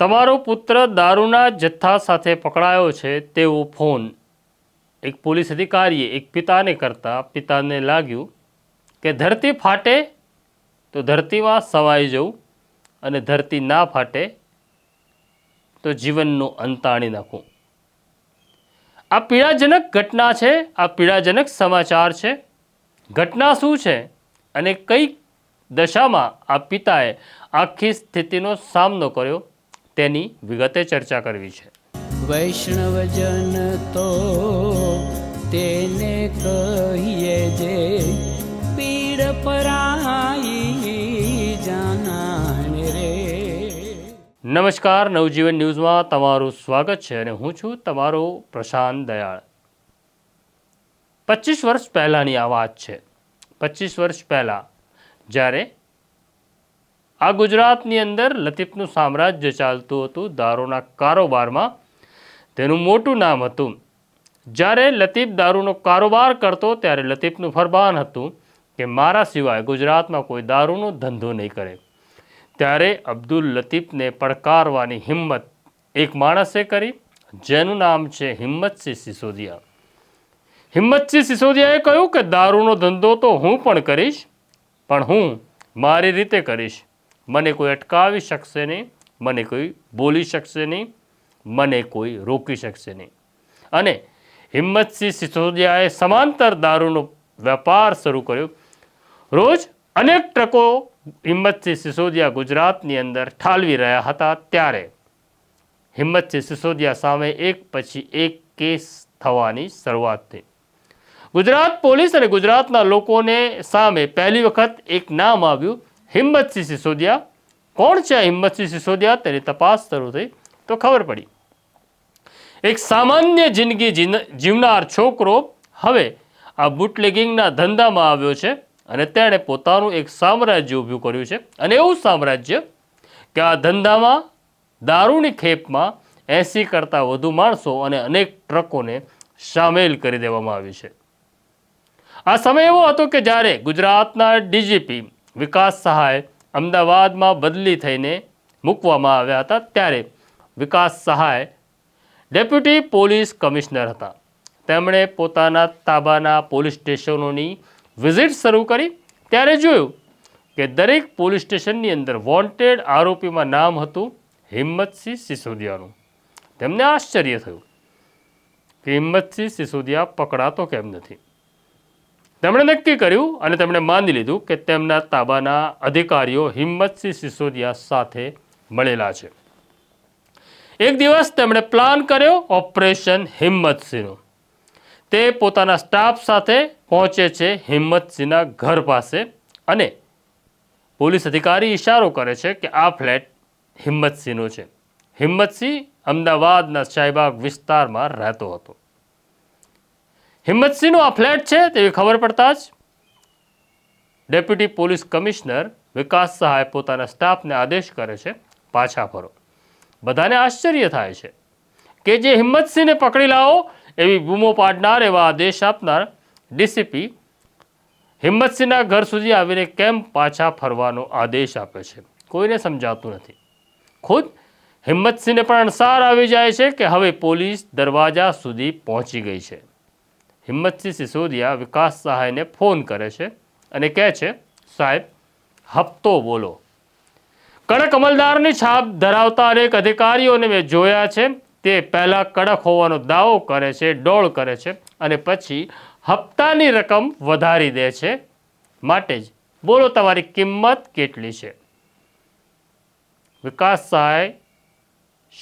તમારો પુત્ર દારૂના જથ્થા સાથે પકડાયો છે તેવો ફોન. એક પોલીસ અધિકારીએ એક પિતાને કરતા પિતાને લાગ્યું કે ધરતી ફાટે તો ધરતીમાં સવાઈ જવું અને ધરતી ના ફાટે તો જીવનનો અંત આણી નાખવું. આ પીડાજનક ઘટના છે, આ પીડાજનક સમાચાર છે. ઘટના શું છે અને કઈ દશામાં આ પિતાએ આખી સ્થિતિનો સામનો કર્યો? તેની વિગતે ચર્ચા કરવી છે. વૈષ્ણવજન તો તેને કહીએ જે પીડ પરાઈ જાનાને રે. નમસ્કાર નવજીવન ન્યૂઝમાં તમારું સ્વાગત છે અને હું છું તમારો પ્રશાંત દયાળ. પચીસ વર્ષ પહેલાંની આ વાત છે. પચીસ વર્ષ પહેલાં જ્યારે આ ગુજરાતની અંદર લતીફનું સામ્રાજ્ય ચાલતું હતું દારૂના કારોબારમાં. તેનું મોટું નામ હતું. જ્યારે લતીફ દારૂનો કારોબાર કરતો ત્યારે લતીફનું ફરમાન હતું કે મારા સિવાય ગુજરાતમાં કોઈ દારૂનો ધંધો નહીં કરે. ત્યારે અબ્દુલ લતીફને પડકારવાની હિંમત એક માણસે કરી, જેનું નામ છે હિંમતસિંહ સિસોદિયા. હિંમતસિંહ સિસોદિયાએ કહ્યું કે દારૂનો ધંધો તો હું પણ કરીશ, પણ હું મારી રીતે કરીશ. મને કોઈ અટકાવી શકશે નહીં, મને કોઈ બોલી શકશે નહીં, મને કોઈ રોકી શકશે નહીં. અને હિંમતસિંહ સિસોદિયાએ સમાંતર દારૂનો વેપાર શરૂ કર્યો. રોજ અનેક ટ્રકો હિંમતસિંહ સિસોદિયા ગુજરાતની અંદર ઠાલવી રહ્યા હતા ત્યારે હિંમતસિંહ સિસોદિયા સામે એક પછી એક કેસ થવાની શરૂઆત થઈ. ગુજરાત પોલીસ અને ગુજરાતના લોકોને સામે પહેલી વખત એક નામ આવ્યું. હિંમતસિંહ સિસોદિયા? કોણ છે આ હિંમતસિંહ સિસોદિયા? તેની તપાસ શરૂ થઈ તો ખબર પડી. એક સામાન્ય જિંદગી જીવનાર છોકરો હવે આ બુટલેગિંગના ધંધામાં આવ્યો છે અને તેણે પોતાનું એક સામ્રાજ્ય ઊભું કર્યું છે. અને એવું સામ્રાજ્ય કે આ ધંધામાં દારૂની ખેપમાં એંસી કરતાં વધુ માણસો અને અનેક ટ્રકોને સામેલ કરી દેવામાં આવી છે. આ સમય એવો હતો કે જ્યારે ગુજરાતના ડીજીપી વિકાસ સહાય અમદાવાદમાં બદલી થઈને મૂકવામાં આવ્યા હતા ત્યારે વિકાસ સહાય ડેપ્યુટી પોલીસ કમિશનર હતા. તેમણે પોતાના તાબાના પોલીસ સ્ટેશનોની વિઝિટ શરૂ કરી ત્યારે જોયું કે દરેક પોલીસ સ્ટેશનની અંદર વોન્ટેડ આરોપીમાં નામ હતું હિંમતસિંહ સિસોદિયાનું. તેમને આશ્ચર્ય થયું કે હિંમતસિંહ સિસોદિયા પકડાતો કેમ નથી? તેમણે નક્કી કર્યું અને તેમણે માની લીધું કે તેમના તાબાના અધિકારીઓ હિંમતસિંહ સિસોદિયા સાથે મળેલા છે. એક દિવસ તેમણે પ્લાન કર્યો ઓપરેશન હિંમતસિંહનો. તે પોતાના સ્ટાફ સાથે પહોંચે છે હિંમતસિંહના ઘર પાસે અને પોલીસ અધિકારી ઇશારો કરે છે કે આ ફ્લેટ હિંમતસિંહનો છે. હિંમતસિંહ અમદાવાદના શાહીબાગ વિસ્તારમાં રહેતો હતો. હિંમતસિંહનો આ ફ્લેટ છે તેવી ખબર પડતા જ ડેપ્યુટી પોલીસ કમિશનર વિકાસ સહાય પોતાના સ્ટાફને આદેશ કરે છે પાછા ફરો. બધાને આશ્ચર્ય થાય છે કે જે હિંમતસિંહને પકડી લાવો એવી બૂમો પાડનાર એવા આદેશ આપનાર ડીસીપી હિંમતસિંહના ઘર સુધી આવીને કેમ પાછા ફરવાનો આદેશ આપે છે? કોઈને સમજાતું નથી. ખુદ હિંમતસિંહને પણ અણસાર આવી જાય છે કે હવે પોલીસ દરવાજા સુધી પહોંચી ગઈ છે. હિંમતસિંહ સિસોદિયા વિકાસ સહાયને ફોન કરે છે અને કહે છે, સાહેબ, હપ્તો બોલો. કડક અમલદારની છાપ ધરાવતા અનેક અધિકારીઓને મેં જોયા છે. તે પહેલાં કડક હોવાનો દાવો કરે છે, ડોળ કરે છે અને પછી હપ્તાની રકમ વધારી દે છે. માટે જ બોલો, તમારી કિંમત કેટલી છે? વિકાસ સહાય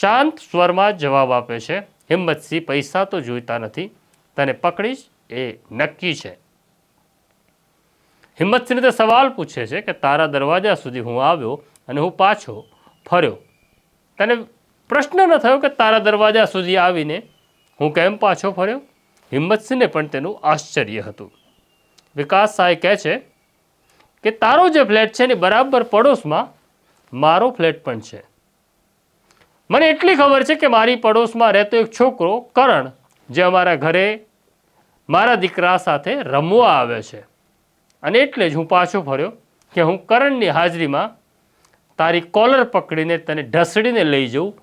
શાંત સ્વરમાં જવાબ આપે છે. હિંમતસિંહ પૈસા તો જોઈતા નથી. તને પકડીશ એ નક્કી છે. હિંમતસિંહને તો સવાલ પૂછે છે કે તારા દરવાજા સુધી હું આવ્યો અને હું પાછો ફર્યો. તને પ્રશ્ન ન થયો કે તારા દરવાજા સુધી આવીને હું કેમ પાછો ફર્યો? હિંમતસિંહને પણ તેનું આશ્ચર્ય હતું. વિકાસ સાહેબ કહે છે કે તારો જે ફ્લેટ છે એની બરાબર પડોશમાં મારો ફ્લેટ પણ છે. મને એટલી ખબર છે કે મારી પડોશમાં રહેતો એક છોકરો કરણ જે અમારા ઘરે મારા દીકરા સાથે રમવા આવે છે. અને એટલે જ હું પાછો ફર્યો કે હું કરણની હાજરીમાં તારી કોલર પકડીને તને ઢસડીને લઈ જઉં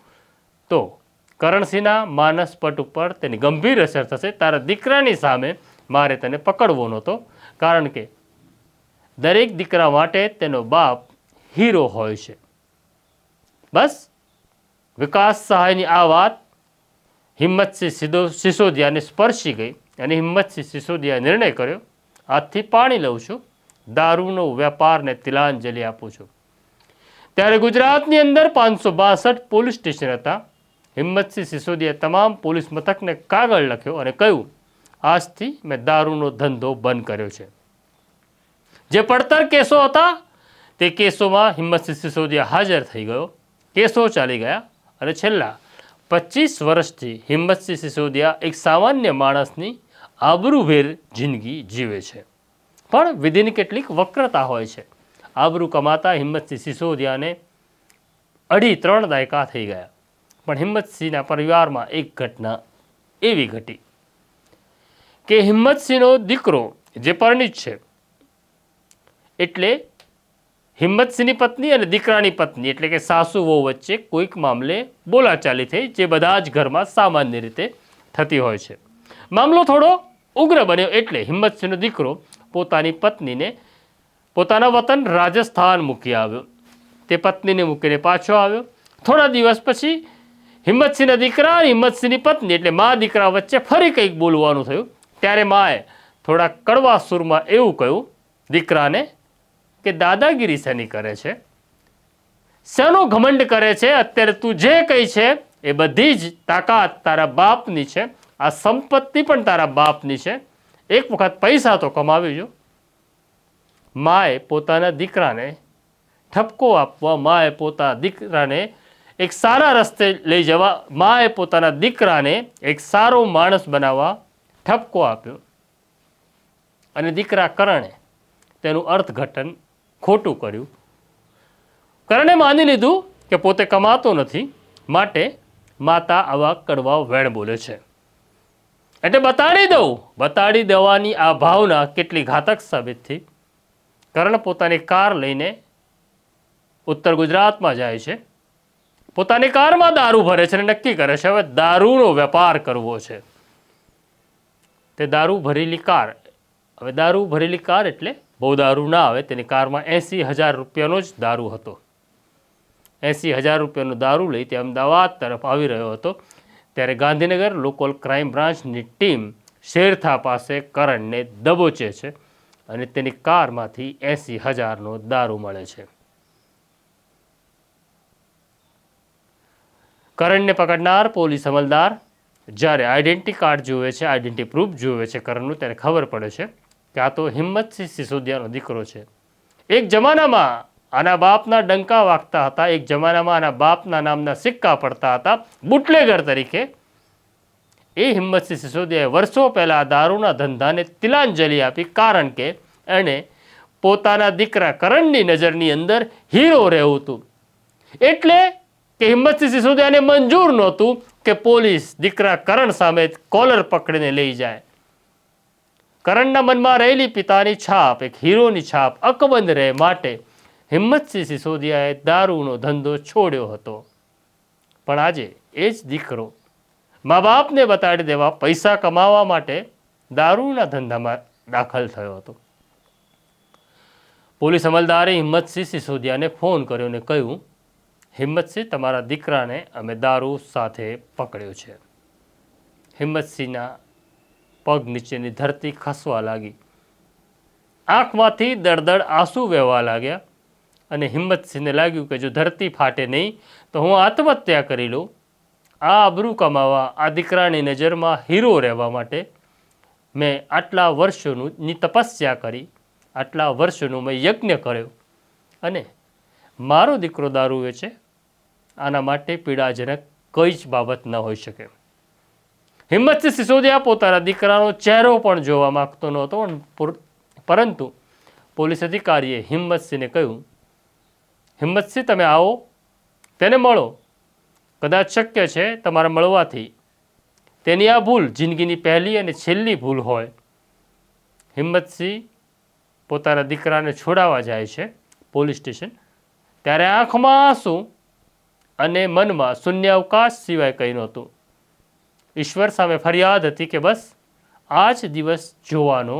તો કરણસિંહના માનસ પટ ઉપર તેની ગંભીર અસર થશે. તારા દીકરાની સામે મારે તને પકડવો નહોતો, કારણ કે દરેક દીકરા માટે તેનો બાપ હીરો હોય છે. બસ. વિકાસ સહાયની આ વાત હિંમતસિંહ સિદો સિસોદિયાને સ્પર્શી ગઈ અને હિંમતસિંહ સિસોદિયાએ નિર્ણય કર્યો, આજથી પાણી લઉં છું, દારૂનો વેપારને તિલાંજલિ આપું છું. ત્યારે ગુજરાતની અંદર પાંચસો બાસઠ પોલીસ સ્ટેશન હતા. હિંમતસિંહ સિસોદિયાએ તમામ પોલીસ મથકને કાગળ લખ્યો અને કહ્યું, આજથી મેં દારૂનો ધંધો બંધ કર્યો છે. જે પડતર કેસો હતા, તે કેસોમાં હિંમતસિંહ સિસોદિયા હાજર થઈ ગયો. કેસો ચાલી ગયા અને છેલ્લા પચીસ વર્ષથી હિંમતસિંહ સિસોદિયા એક સામાન્ય માણસની આબરૂભેર જિંદગી જીવે છે. પણ વિધિની કેટલીક વક્રતા હોય છે. આબરૂ કમાતા હિંમતસિંહ સિસોદિયાને અઢી ત્રણ દાયકા થઈ ગયા. પણ હિંમતસિંહના પરિવારમાં એક ઘટના એવી ઘટી કે હિંમતસિંહનો દીકરો જે પરણિત છે, એટલે હિંમતસિંહની પત્ની અને દીકરાની પત્ની, એટલે કે સાસુ વહુ વચ્ચે કોઈક મામલે બોલાચાલી થઈ, જે બધા જ ઘરમાં સામાન્ય રીતે થતી હોય છે. મામલો થોડો ઉગ્ર બન્યો એટલે હિંમતસિંહનો દીકરો પોતાની પત્નીને, પોતાના વતન રાજસ્થાન મૂકી આવ્યો. તે પત્નીને મૂકીને પાછો આવ્યો. થોડા દિવસ પછી હિંમતસિંહના દીકરા અને હિંમતસિંહની પત્ની, એટલે મા દીકરા વચ્ચે ફરી કંઈક બોલવાનું થયું. ત્યારે માએ થોડા કડવા સુરમાં એવું કહ્યું, દીકરાને કે દાદાગીરી શેની કરે છે? શેનો ઘમંડ કરે છે? અત્યારે તું જે કહી છે એ બધી જ તાકાત તારા બાપની છે. આ સંપત્તિ પણ તારા બાપની છે. એક વખત પૈસા તો કમાવી જો. માએ પોતાના દીકરાને ઠપકો આપવા માએ પોતાના દીકરાને એક સારા રસ્તે લઈ જવા, માએ પોતાના દીકરાને એક સારો માણસ બનાવવા ઠપકો આપ્યો. અને દીકરા કરણે તેનું અર્થઘટન ખોટું કર્યું. કરણે માની લીધું કે પોતે કમાતો નથી, માટે માતા આવા કડવા વેણ બોલે છે. એટલે બતાડી દઉં, બતાડી દેવાની આ ભાવના કેટલી ઘાતક સાબિત થઈ. કરણ પોતાની કાર લઈને ઉત્તર ગુજરાતમાં જાય છે. પોતાની કારમાં દારૂ ભરે છે અને નક્કી કરે છે, હવે દારૂનો વેપાર કરવો છે. તે દારૂ ભરેલી કાર, હવે દારૂ ભરેલી કાર એટલે બહુ દારૂ ના આવે, તેની કારમાં એંસી હજાર રૂપિયાનો જ દારૂ હતો. એંસી હજાર રૂપિયાનો દારૂ લઈ તે અમદાવાદ તરફ આવી રહ્યો હતો. ત્યારે ગાંધીનગર લોકલ ક્રાઇમ બ્રાન્ચની ટીમ શેરથા પાસે કરણને દબોચે છે અને તેની કારમાંથી એંસી હજારનો દારૂ મળે છે. કરણને પકડનાર પોલીસ અમલદાર જ્યારે આઈડેન્ટિટી કાર્ડ જુએ છે, આઈડેન્ટિટી પ્રૂફ જુએ છે કરણનું, ત્યારે ખબર પડે છે કે આ તો હિંમતસિંહ સિસોદિયાનો દીકરો છે. એક જમાનામાં આના બાપના ડંકા વાગતા હતા. એક જમાનામાં આના બાપના નામના સિક્કા પડતા હતા. બુટલેગર તરીકે. એ હિંમતસિંહ સિસોદિયાએ વર્ષો પહેલાં દારૂના ધંધાને તિલાંજલિ આપી. કારણ કે એણે પોતાના દીકરા કરણની નજરની અંદર હીરો રહેવું હતું એટલે કે હિંમતસિંહ સિસોદિયાને મંજૂર નહોતું કે પોલીસ દીકરા કરણ સામે કોલર પકડીને લઈ જાય. કરણના મનમાં રહેલી પિતાની છાપ, એક હીરોની છાપ અકબંધ રહે માટે હિંમતસિંહ સિસોદિયાએ દારૂનો ધંધો છોડ્યો હતો. પણ આજે એ જ દીકરો મા બાપને બતાડી દેવા પૈસા કમાવા માટે દારૂના ધંધામાં દાખલ થયો હતો. પોલીસ અમલદારે હિંમતસિંહ સિસોદિયાને ફોન કર્યો અને કહ્યું હિંમતસિંહ તમારા દીકરાને અમે દારૂ સાથે પકડ્યો છે. હિંમતસિંહના પગ નીચેની ધરતી ખસવા લાગી. આંખમાંથી દળદળ આંસુ વહેવા લાગ્યા અને હિંમતસિંહને લાગ્યું કે જો ધરતી ફાટે નહીં, તો હું આત્મહત્યા કરી લઉં. આ આબરૂ કમાવા આ દીકરાની નજરમાં હીરો રહેવા માટે મેં આટલા વર્ષોનું તપસ્યા કરી, આટલા વર્ષોનું મેં યજ્ઞ કર્યો. અને મારો દીકરો દારૂ વેચે, આના માટે પીડાજનક કઈ જ બાબત ન હોઈ શકે. હિંમતસિંહ સિસોદિયા પોતાના દીકરાનો ચહેરો પણ જોવા માંગતો નહોતો પરંતુ પોલીસ અધિકારીએ હિંમતસિંહને કહ્યું હિંમતસિંહ તમે આવો, તેને મળો. કદાચ શક્ય છે તમારે મળવાથી. તેની આ ભૂલ જિંદગીની પહેલી અને છેલ્લી ભૂલ હોય. હિંમતસિંહ પોતાના દીકરાને છોડાવવા જાય છે પોલીસ સ્ટેશન. ત્યારે આંખમાં આંસુ અને મનમાં શૂન્યાવકાશ સિવાય કંઈ નહોતું. ઈશ્વર સામે ફરિયાદ હતી કે બસ આ જ દિવસ જોવાનો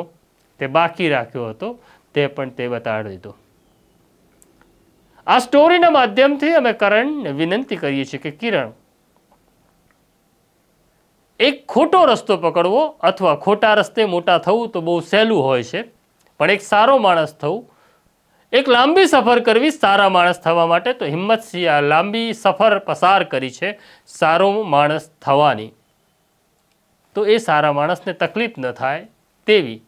તે બાકી રાખ્યો હતો, તે પણ તે બતાડી દીધો. આ સ્ટોરીના માધ્યમથી અમે કરણને વિનંતી કરીએ છીએ કે કિરણ, એક ખોટો રસ્તો પકડવો અથવા ખોટા રસ્તે મોટા થવું તો બહુ સહેલું હોય છે, પણ એક સારો માણસ થવું, એક લાંબી સફર કરવી સારા માણસ થવા માટે તો હિંમતસિંહ આ લાંબી સફર પસાર કરી છે સારો માણસ થવાની. તો એ સારા માણસને તકલીફ ન થાય તેવી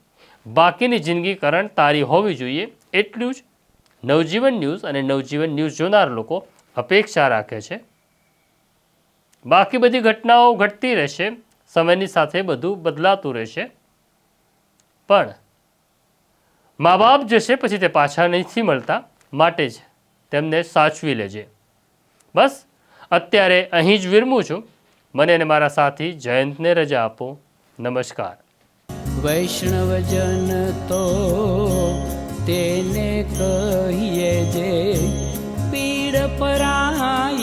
બાકીની જિંદગી કરણ તારી હોવી જોઈએ એટલું જ નવજીવન ન્યૂઝ અને નવજીવન ન્યૂઝ જોનાર લોકો અપેક્ષા રાખે છે. બાકી બધી ઘટનાઓ ઘટતી રહેશે, સમયની સાથે બધું બદલાતું રહેશે. પણ મા બાપ જશે પછી તે પાછા નથી મળતા, માટે જ તેમને સાચવી લેજે. બસ, અત્યારે અહીં જ વિરમું છું. મને અને મારા સાથી જયંતને રજા આપો. નમસ્કાર. વૈષ્ણવજન તો તેને કહીએ જે પીડ પરાઈ